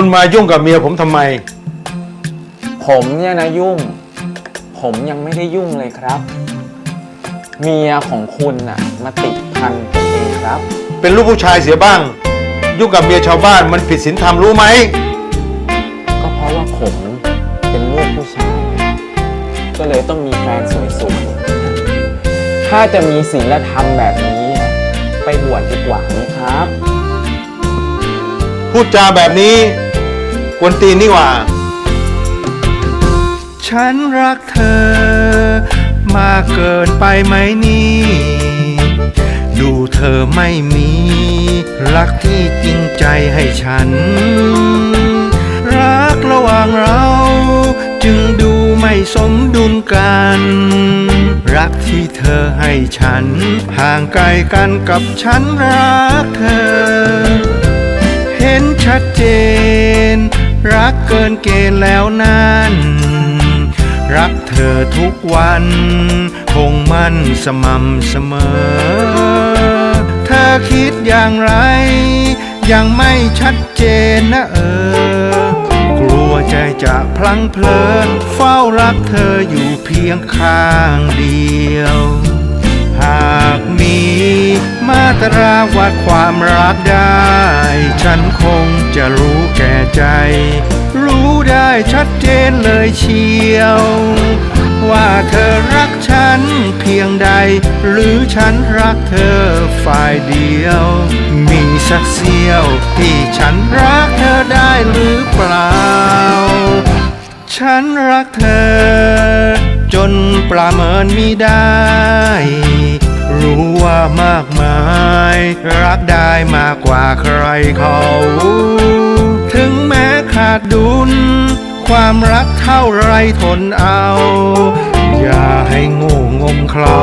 คุณมายุ่งกับเมียผมทำไม ผมเนี่ยนะยุ่ง ผมยังไม่ได้ยุ่งเลยครับ เมียของคุณน่ะ มาติดพันผมเองครับ เป็นลูกผู้ชายเสียบ้าง ยุ่งกับเมียชาวบ้านมันผิดศีลธรรมรู้ไหม ก็เพราะว่าผมเป็นลูกผู้ชาย ก็เลยต้องมีแฟนสวยๆ ถ้าจะมีศีลธรรมแบบนี้ ไปบวชดีกว่าไหมครับ พูดจาแบบนี้ กวนตีนนี่หว่า ฉันรักเธอ มากเกินไปไหมนี่ ดูเธอไม่มี รักที่จริงใจให้ฉัน รักระหว่างเรา จึงดูไม่สมดุลกัน รักที่เธอให้ฉัน ห่างไกลกันกับฉันรักเธอเห็นชัดเจน รักเกินเกณฑ์แล้วนั้นรักเธอทุกวัน คงมั่นสม่ำเสมอเธอคิดอย่างไร ยังไม่ชัดเจนนะเออ กลัวใจจะพลังเพลินเฝ้ารักเธออยู่เพียงข้างเดียว หากมีมาตราวัดความรักได้ ใจ รู้ได้ชัดเจนเลยเชียว ว่าเธอรักฉันเพียงใด หรือฉันรักเธอฝ่ายเดียว มีสักเสี้ยวที่ฉันรักเธอได้หรือเปล่า ฉันรักเธอ จนประเมินมิได้รู้ว่ามากมาย รักได้มากกว่าใครเขา ถึงแม้ขาดดุล ความรักเท่าไรทนเอา อย่าให้โง่งมเขา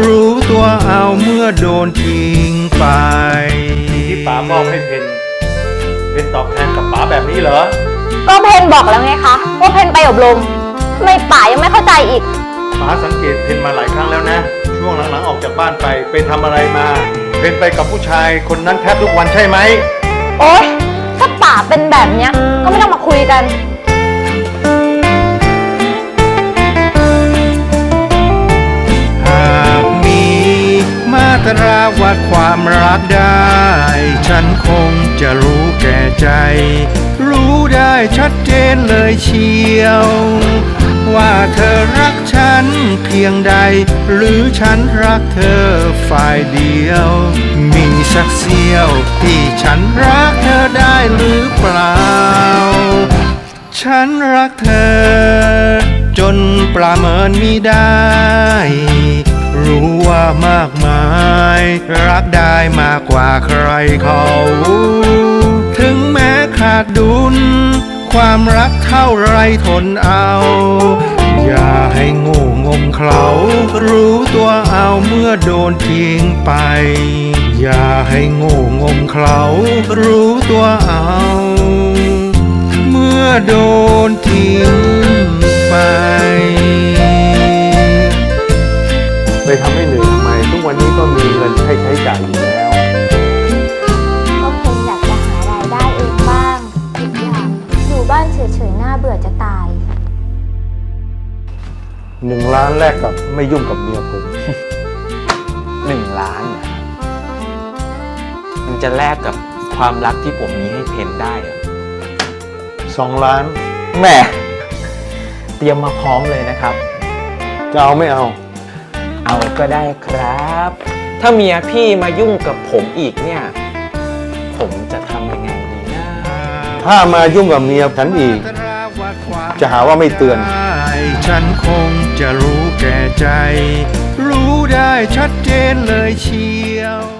รู้ตัวเอาเมื่อโดนทิ้งไป ที่ป๋ามอบให้เพนเป็นตอบแทนกับป๋าแบบนี้เหรอ ก็เพนบอกแล้วไงคะว่าเพนไปอบรมทำไมป่ายังไม่เข้าใจอีก ป๋าสังเกตเพนมาหลายครั้งแล้วนะ ช่วงหลังๆออกจากบ้านไปไปทำอะไรมา เพนไปกับผู้ชายคนนั้นแทบทุกวันใช่ไหม โอ๊ย ถ้าป่าเป็นแบบเนี้ยก็ไม่ต้องมาคุยกัน หากมีมาตราวัดความรักได้ ฉันคงจะรู้แก่ใจ รู้ได้ชัดเจนเลยเชียว ว่าเธอรักฉันเพียงใด หรือฉันรักเธอฝ่ายเดียว มีสักเสี้ยว ที่ฉันรักเธอได้หรือเปล่า ฉันรักเธอ จนประเมินมิได้ รู้ว่ามากมาย รักได้มากกว่าใครเขา ถึงแม้ขาดดุล ความรักเท่าไรทนเอา อย่าให้โง่งมเขา รู้ตัวเอาเมื่อโดนทิ้งไป อย่าให้โง่งมเขารู้ตัวเอา เมื่อโดนทิ้งไปไป หนึ่งล้านแรกกับไม่ยุ่งกับเมียผม หนึ่งล้านเนี่ยมันจะแลกกับความรักที่ผมมีให้เพนได้เหรอสองล้าน แหมเตรียมมาพร้อมเลยนะครับ จะเอาไม่เอา เอาก็ได้ครับ ถ้าเมียพี่มายุ่งกับผมอีกเนี่ย ผมจะทำยังไงดีนะ ถ้ามายุ่งกับเมียฉันอีก จะหาว่าไม่เตือน ฉันคงจะรู้แก่ใจ รู้ได้ชัดเจนเลยเชียว